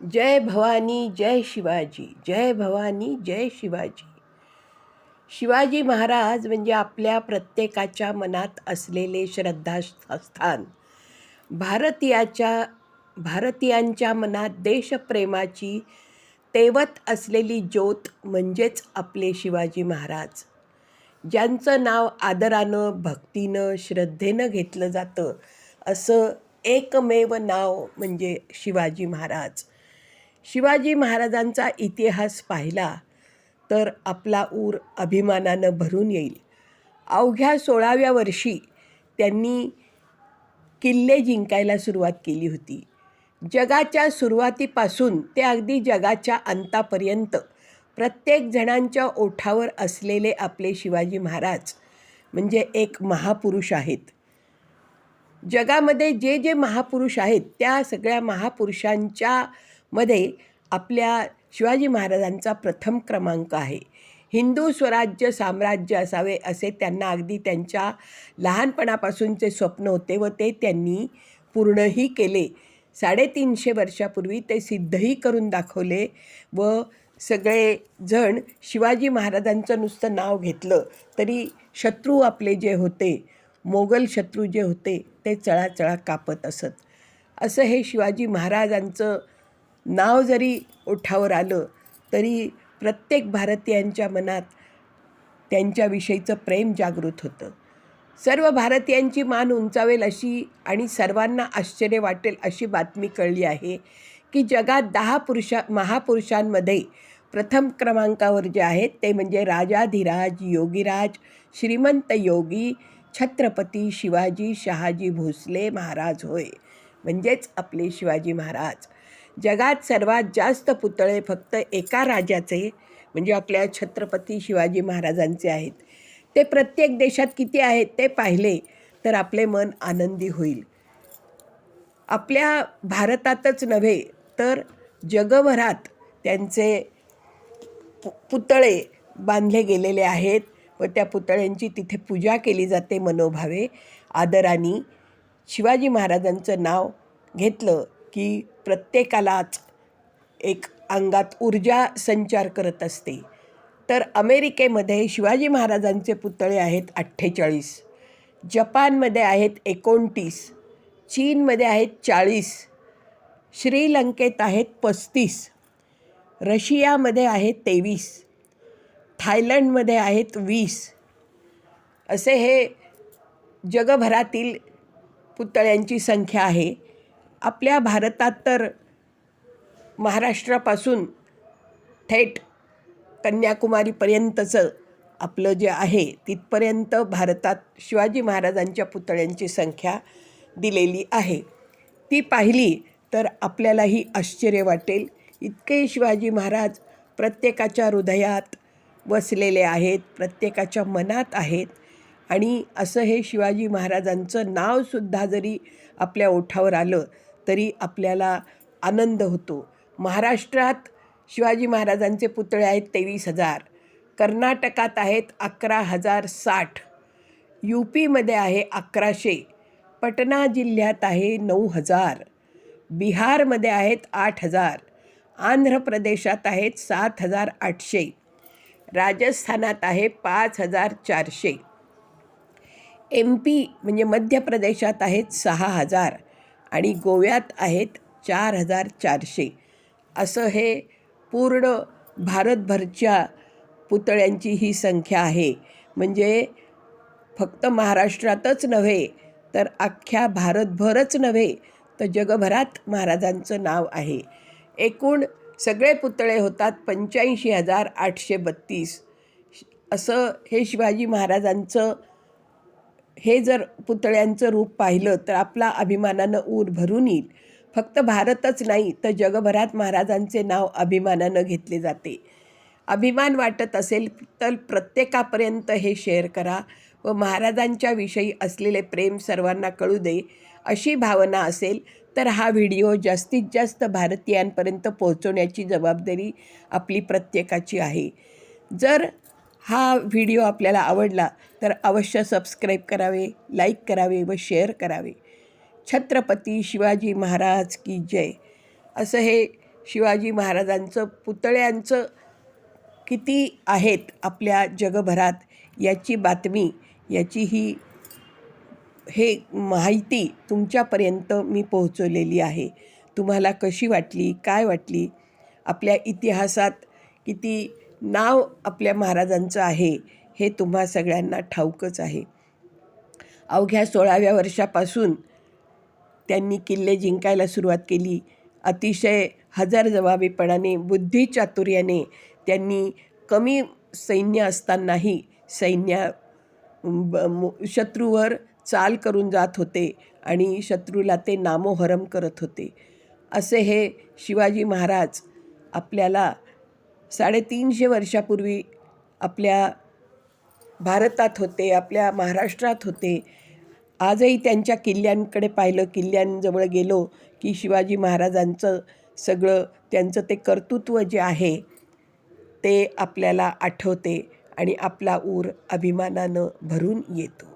जय भवानी जय शिवाजी जय भवानी जय शिवाजी. शिवाजी महाराज म्हणजे आपल्या प्रत्येकाच्या मनात असलेले श्रद्धास्थान. भारतीयाच्या भारतीयांच्या मनात देशप्रेमाची तेवत असलेली ज्योत म्हणजेच आपले शिवाजी महाराज. ज्यांचं नाव आदरानं भक्तीनं श्रद्धेनं घेतलं जातं असं एकमेव नाव म्हणजे शिवाजी महाराज. शिवाजी महाराजांचा इतिहास पाहिला तर आपला ऊर अभिमानानं भरून येईल. अवघ्या सोळाव्या वर्षी त्यांनी किल्ले जिंकायला सुरुवात केली होती. जगाच्या सुरुवातीपासून ते अगदी जगाच्या अंतापर्यंत प्रत्येक जणांच्या ओठावर असलेले आपले शिवाजी महाराज म्हणजे एक महापुरुष आहेत. जगामध्ये जे जे महापुरुष आहेत त्या सगळ्या महापुरुषांच्या मध्ये आपल्या शिवाजी महाराजांचा प्रथम क्रमांक आहे. हिंदू स्वराज्य साम्राज्य असावे असे त्यांना अगदी त्यांच्या लहानपणापासूनचे स्वप्न होते व ते त्यांनी पूर्णही केले. साडेतीनशे वर्षापूर्वी ते सिद्धही करून दाखवले व सगळे जण शिवाजी महाराजांचं नुसतं नाव घेतलं तरी शत्रू आपले जे होते मोगल शत्रू जे होते ते चळाचळा कापत असत. असं हे शिवाजी महाराजांचं नाव जरी ओठावर आलं तरी प्रत्येक भारतीयांच्या मनात त्यांच्याविषयीचं प्रेम जागृत होतं. सर्व भारतीयांची मान उंचावेल अशी आणि सर्वांना आश्चर्य वाटेल अशी बातमी कळली आहे की जगात दहा पुरुषा महापुरुषांमध्ये प्रथम क्रमांकावर जे आहेत ते म्हणजे राजाधिराज योगीराज श्रीमंत योगी छत्रपती शिवाजी शहाजी भोसले महाराज होय. म्हणजेच आपले शिवाजी महाराज. जगात सर्वात जास्त पुतळे फक्त एका राजाचे म्हणजे आपल्या छत्रपती शिवाजी महाराजांचे आहेत. ते प्रत्येक देशात किती आहेत ते पाहिले तर आपले मन आनंदी होईल. आपल्या भारतातच नव्हे तर जगभरात त्यांचे पु पुतळे बांधले गेलेले आहेत व त्या पुतळ्यांची तिथे पूजा केली जाते मनोभावे. आदराने शिवाजी महाराजांचं नाव घेतलं की प्रत्येकालाच एक अंगात ऊर्जा संचार करत असते. तर अमेरिकेमध्ये शिवाजी महाराजांचे पुतळे आहेत अठ्ठेचाळीस. जपानमध्ये आहेत एकोणतीस. चीनमध्ये आहेत चाळीस. श्रीलंकेत आहेत पस्तीस. रशियामध्ये आहेत तेवीस. थायलंडमध्ये आहेत वीस. असे हे जगभरातील पुतळ्यांची संख्या आहे. आपल्या भारतात तर महाराष्ट्रापासून थेट कन्याकुमारीपर्यंतचं आपलं जे आहे तिथपर्यंत भारतात शिवाजी महाराजांच्या पुतळ्यांची संख्या दिलेली आहे. ती पाहिली तर आपल्यालाही आश्चर्य वाटेल. इतके शिवाजी महाराज प्रत्येकाच्या हृदयात वसलेले आहेत प्रत्येकाच्या मनात आहेत आणि असं हे शिवाजी महाराजांचं नावसुद्धा जरी आपल्या ओठावर आलं तरी आपल्याला आनंद होतो. महाराष्ट्रात शिवाजी महाराजांचे पुतळे आहेत तेवीस हजार. कर्नाटकात आहेत अकरा हजार साठ. यू पीमध्ये आहे अकराशे. पटना जिल्ह्यात आहे नऊ हजार. बिहारमध्ये आहेत आठ हजार. आंध्र प्रदेशात आहेत सात हजार आठशे. राजस्थानात आहे पाच हजार चारशे. एम पी म्हणजे मध्य प्रदेशात आहेत सहा हजार. आणि गोव्यात आहेत चार हजार चारशे असं हे पूर्ण भारतभरच्या पुतळ्यांची ही संख्या आहे. म्हणजे फक्त महाराष्ट्रातच नव्हे तर अख्ख्या भारतभरच नव्हे तर जगभरात महाराजांचं नाव आहे. एकूण सगळे पुतळे होतात पंच्याऐंशी हजार आठशे बत्तीस. असं हे शिवाजी महाराजांचं हे जर पुतळ्यांचं रूप पाहिलं तर आपला अभिमानानं ऊर भरून येईल. फक्त भारतच नाही तर जगभरात महाराजांचे नाव अभिमानानं घेतले जाते. अभिमान वाटत असेल तर प्रत्येकापर्यंत हे शेअर करा व महाराजांच्या विषयी असलेले प्रेम सर्वांना कळू दे अशी भावना असेल तर हा व्हिडिओ जास्तीत जास्त भारतीयांपर्यंत पोहोचवण्याची जबाबदारी आपली प्रत्येकाची आहे. जर हा व्हिडिओ आपल्याला आवडला तर अवश्य सबस्क्राईब करावे लाईक करावे व शेअर करावे. छत्रपती शिवाजी महाराज की जय. असं हे शिवाजी महाराजांचं पुतळ्यांचं किती आहेत आपल्या जगभरात याची बातमी याची ही हे माहिती तुमच्यापर्यंत मी पोहोचवलेली आहे. तुम्हाला कशी वाटली काय वाटली? आपल्या इतिहासात किती नाव आपल्या महाराजांचं आहे हे तुम्हा सगळ्यांना ठाऊकच आहे. अवघ्या सोळाव्या वर्षापासून त्यांनी किल्ले जिंकायला सुरुवात केली. अतिशय हजरजबाबीपणाने बुद्धिचातुर्याने त्यांनी कमी सैन्य असतानाही सैन्य ब- शत्रूवर चाल करून जात होते आणि शत्रूला ते नामोहरम करत होते. असे हे शिवाजी महाराज आपल्याला साडेतीनशे वर्षापूर्वी आपल्या भारतात होते आपल्या महाराष्ट्रात होते. आजही त्यांच्या किल्ल्यांकडे पाहिलं किल्ल्यांजवळ गेलो की शिवाजी महाराजांचं सगळं त्यांचं ते कर्तृत्व जे आहे ते आपल्याला आठवते आणि आपला ऊर अभिमानानं भरून येतो.